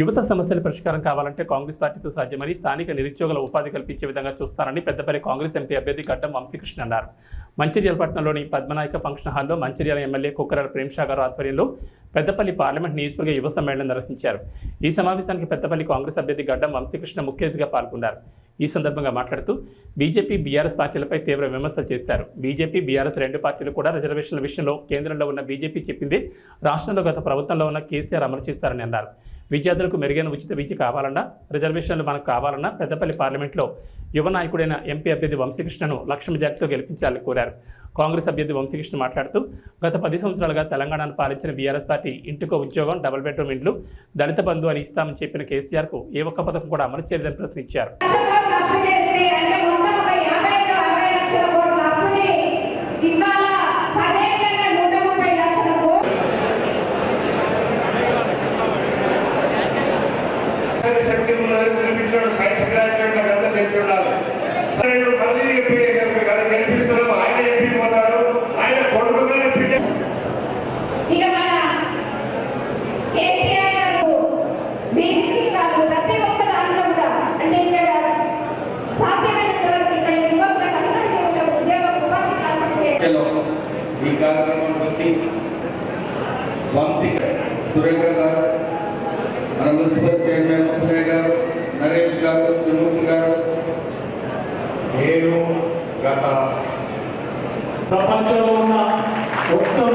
యువత సమస్యల పరిష్కారం కావాలంటే కాంగ్రెస్ పార్టీతో సాధ్యమని స్థానిక నిరుద్యోగుల ఉపాధి కల్పించే విధంగా చూస్తారని పెద్దపల్లి కాంగ్రెస్ ఎంపీ అభ్యర్థి గడ్డం వంశీకృష్ణ అన్నారు. మంచిర్యాల పట్టణంలోని పద్మనాయక ఫంక్షన్ హాల్లో మంచిర్యాల ఎమ్మెల్యే కుక్కరాల ప్రేమ్షాగారు ఆధ్వర్యంలో పెద్దపల్లి పార్లమెంట్ నియోజకవర్గ యువ సమ్మేళనం నిర్వహించారు. ఈ సమావేశానికి పెద్దపల్లి కాంగ్రెస్ అభ్యర్థి గడ్డం వంశీకృష్ణ ముఖ్య అతిథిగా పాల్గొన్నారు. ఈ సందర్భంగా మాట్లాడుతూ బీజేపీ బీఆర్ఎస్ పార్టీలపై తీవ్ర విమర్శలు చేశారు. బీజేపీ బీఆర్ఎస్ రెండు పార్టీలు కూడా రిజర్వేషన్ల విషయంలో కేంద్రంలో ఉన్న బీజేపీ చెప్పింది రాష్ట్రంలో గత ప్రభుత్వంలో ఉన్న కేసీఆర్ అమలు చేశారని అన్నారు. విద్యార్థులు విద్యార్థులకు మెరుగైన ఉచిత విద్య కావాలన్నా రిజర్వేషన్లు మనకు కావాలన్నా పెద్దపల్లి పార్లమెంట్లో యువ నాయకుడైన ఎంపీ అభ్యర్థి వంశీకృష్ణను లక్ష మెజార్టీతో గెలిపించాలని కోరారు. కాంగ్రెస్ అభ్యర్థి వంశీకృష్ణ మాట్లాడుతూ గత పది సంవత్సరాలుగా తెలంగాణను పాలించిన బీఆర్ఎస్ పార్టీ ఇంటికో ఉద్యోగం డబుల్ బెడ్రూమ్ ఇండ్లు దళిత బంధు అని ఇస్తామని చెప్పిన కేసీఆర్కు ఏ ఒక్క పథకం కూడా అమలు చేయలేదని ప్రశ్నించారు. ఈ కార్యక్రమానికి వచ్చి వంశీ సురేఖ గారు మన మున్సిపల్ చైర్మన్ ఉదయ్ గారు నరేష్ గారు త్రిమూర్తి గారు గత ప్రపంచంలో ఉన్న మొత్తం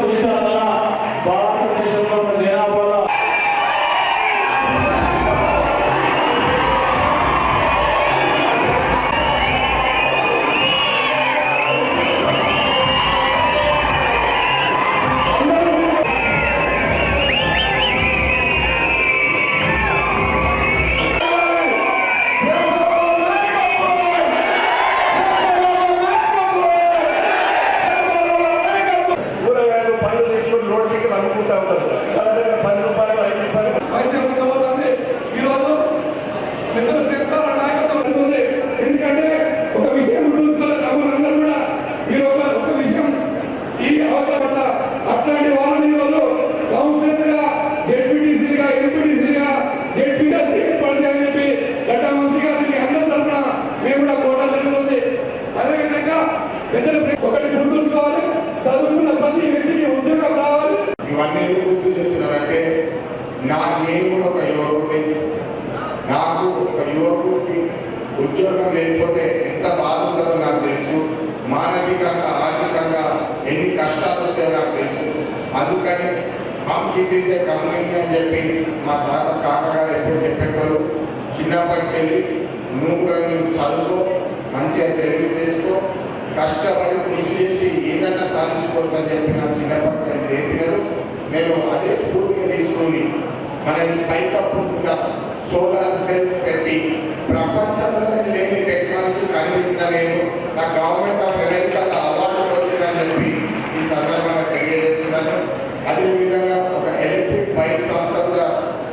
దిక్కు ఉంటారు. పది రూపాయలు ఐదు రూపాయలు. ఈరోజు నాయకత్వం ఉంటుంది ఎందుకంటే ఒక విషయం తమరందరూ కూడా మీరు ఒక విషయం ఈ అవకాశం అట్లాంటి వాళ్ళని వాళ్ళు కౌన్సిలర్గా జెడ్పీటీసీగా ఎంపీటీసీగా జెడ్పీగా ఏర్పాటు చేయాలని చెప్పి గడ్డ మంత్రి గారికి అందరి తరఫున మేము కూడా కోరడం జరుగుతుంది. అదేవిధంగా పెద్దలు ఒకటి గుర్తుంచుకోవాలి. చదువుకున్న ప్రతి వ్యక్తికి ఉద్యోగం రావాలి. ఇవన్నీ ఎందుకు గుర్తు చేస్తున్నారంటే నా నేను కూడా ఒక యువకుడిని. నాకు ఒక యువకుడికి ఉద్యోగం లేకపోతే ఎంత బాధ ఉంటుందో నాకు తెలుసు. మానసికంగా ఆర్థికంగా ఎన్ని కష్టాలు వస్తాయో నాకు తెలుసు. అందుకని హమ్ కిసీసే కంపెనీ అని చెప్పి మా తాత కాకగారు ఎప్పుడు చెప్పేటోళ్ళు చిన్నప్పటికి వెళ్ళి నువ్వు కూడా నువ్వు చదువుకో మంచిగా తెలివి చేసుకో కష్టపడి కృషి చేసి ఏదైనా సాధించుకోవచ్చు అని చెప్పి నాకు చిన్నప్పటి నేర్పినారు. నేను అదే స్కూల్కి తీసుకొని మన పైకప్పుగా సోలార్ సెల్స్ పెట్టి ప్రపంచంలోనే లేని టెక్నాలజీ కనిపెట్టిన నేను నా గవర్నమెంట్ ఆఫ్ అమెరికా అవార్డు వచ్చిందని చెప్పి ఈ సందర్భంగా తెలియజేస్తున్నాను. అదేవిధంగా ఒక ఎలక్ట్రిక్ బైక్ సంస్థగా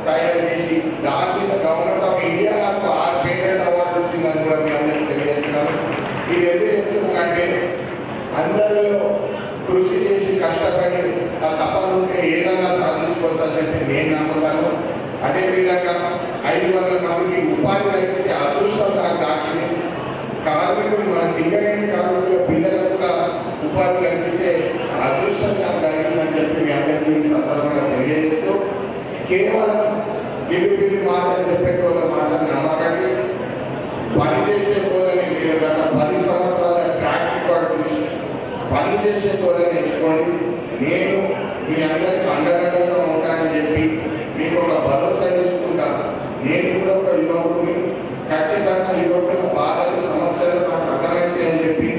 తయారు చేసి దాని మీద గవర్నమెంట్ ఆఫ్ ఇండియా నాకు ఆరు పేటెంట్ అవార్డు వచ్చిందని కూడా మీ అందరికీ తెలియజేస్తున్నాను. ఇది ఎందుకు చెప్తున్నానంటే అందరిలో కృషి చేసి కష్టపడి ఆ తపన ఉంటే ఏదైనా సాధించుకోవచ్చు అని చెప్పి నేను నమ్ముతాను. అదేవిధంగా ఐదు వందల మందికి ఉపాధి కల్పించే అదృష్టం నాకు దాటింది. కార్మికులు మన సింగరేణి కార్మికుల పిల్లలకు కూడా ఉపాధి కల్పించే అదృష్టం నాకు కలిగిందని చెప్పి మీ అందరికీ సందర్భంగా తెలియజేస్తూ కేవలం గివి గివి మాటలు చెప్పేటోళ్ళ మాటలు నమ్మకండి. పనిచేసే తోలని మీరు గత పది సంవత్సరాల ట్రాక్ రికార్డ్ చూసి పని చేసే ఎంచుకోండి. నేను మీ అందరికి అండదండగా ఉంటానని చెప్పి మీకు ఒక భరోసా ఇస్తుంటా నేను కూడా ఒక యువకుడిని ఖచ్చితంగా యువకుల బాధలు సమస్యలు నాకు అర్థమైతే అని చెప్పి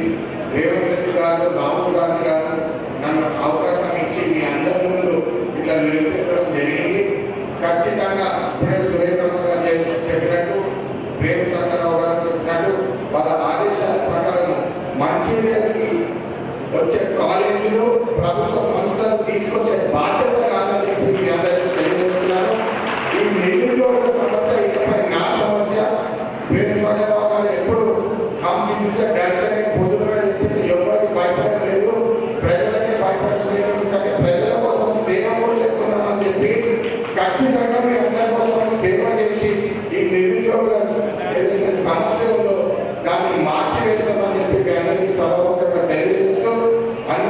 రేవంత్ రెడ్డి గారు రాహుల్ గాంధీ గారు నన్ను అవకాశం ఇచ్చి మీ అందరి ముందు ఇట్లా నిలబెట్టడం జరిగింది. ఖచ్చితంగా ఇప్పుడే సురేఖమ్మ గారు చెప్పినట్టు ప్రేమ శంకరరావు గారు చెప్పినట్టు వాళ్ళ ఆదేశాల ప్రకారం మంచిర్యాలకి వచ్చే కాలేజీలు ప్రభుత్వ సంస్థలు తీసుకొచ్చే బాధ్యత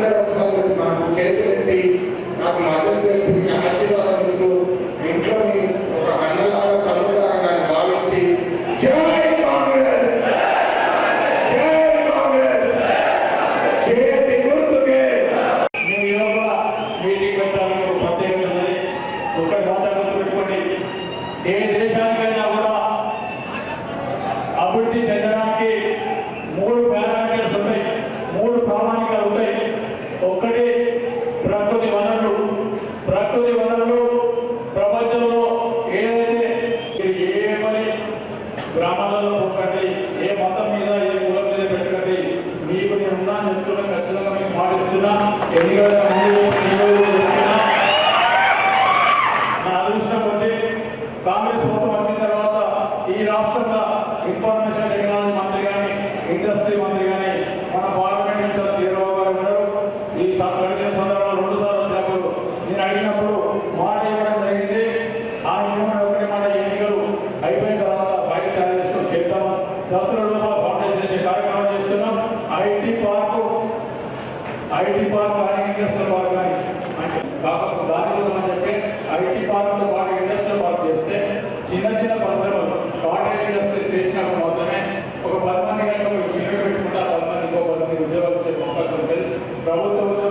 గారు ఒకసారి మాకు చరిత్ర నాకు మద్దతు గ్రామాలలో పోకండి ఏ మతం మీద ఏ కులం మీద పెట్టకండి. మీకు నేను ఉన్నా చెప్తున్నా ఖచ్చితంగా మీకు పాటిస్తున్నా ఎన్నికల నా అదృష్టం కాంగ్రెస్ ప్రభుత్వం వచ్చిన తర్వాత ఈ రాష్ట్రంలో ఇన్ఫర్మేషన్ ప్రభుత్వం